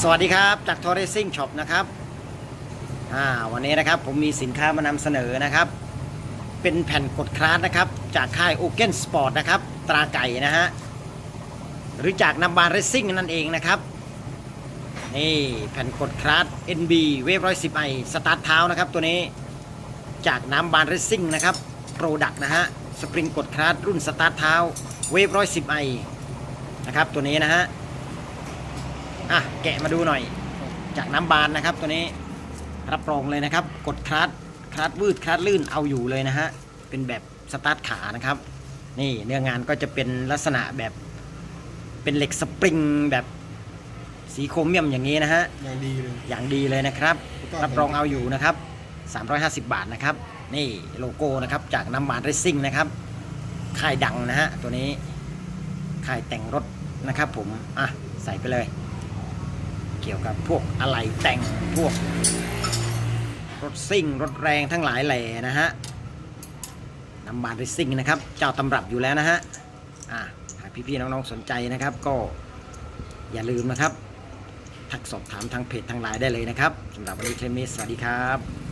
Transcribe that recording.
สวัสดีครับจากทอร์เรซิ่งช็อปนะครับอ่าวันนี้นะครับผมมีสินค้ามานำเสนอนะครับ เป็นแผ่นกดคลาสนะครับ จากค่ายโอเกนสปอร์ตนะครับ ตราไก่นะฮะหรือจากนับบานเรซิ่งนั่นเองนะครับ นี่แผ่นกดคลาส NB เวฟร้อยสิบไอสตาร์ทเท้านะครับ ตัวนี้จากน้ำบานเรซิ่งนะครับโปรดักต์นะฮะสปริงกดคลาสรุ่นสตาร์ทเท้าเวฟร้อยสิบไอนะครับตัวนี้นะฮะ อะแกะมาดูหน่อย จากน้ำบานนะครับ ตัวนี้รับรองเลยนะครับ กดคลัตช์คลัตช์วืดคลัตช์ลื่นเอาอยู่เลยนะฮะเป็นแบบสตาร์ทขานะครับ นี่เนื้องานก็จะเป็นลักษณะแบบเป็นเหล็กสปริงแบบสีโครเมียมอย่างนี้นะฮะอย่างดีเลยอย่างดีเลยนะครับแล้วก็รับรองเอาอยู่นะครับ 350 บาทนะครับ นี่โลโก้นะครับจากน้ำบานเรซซิ่งนะครับค่ายดังนะฮะตัวนี้ค่ายแต่งรถนะครับผม อะ ใส่ไปเลย เกี่ยวกับพวกอะไหล่แต่งพวก รถซิ่ง รถแรงทั้งหลายแหล่นะฮะนำบาร์ริซิ่งนะครับ เจ้าตำรับอยู่แล้วนะฮะอ่าหากพี่ๆน้องๆสนใจนะครับ ก็อย่าลืมนะครับ ทักสอบถามทางเพจทางไลน์ได้เลยนะครับสำหรับวันนี้เคลมนี้สวัสดีครับ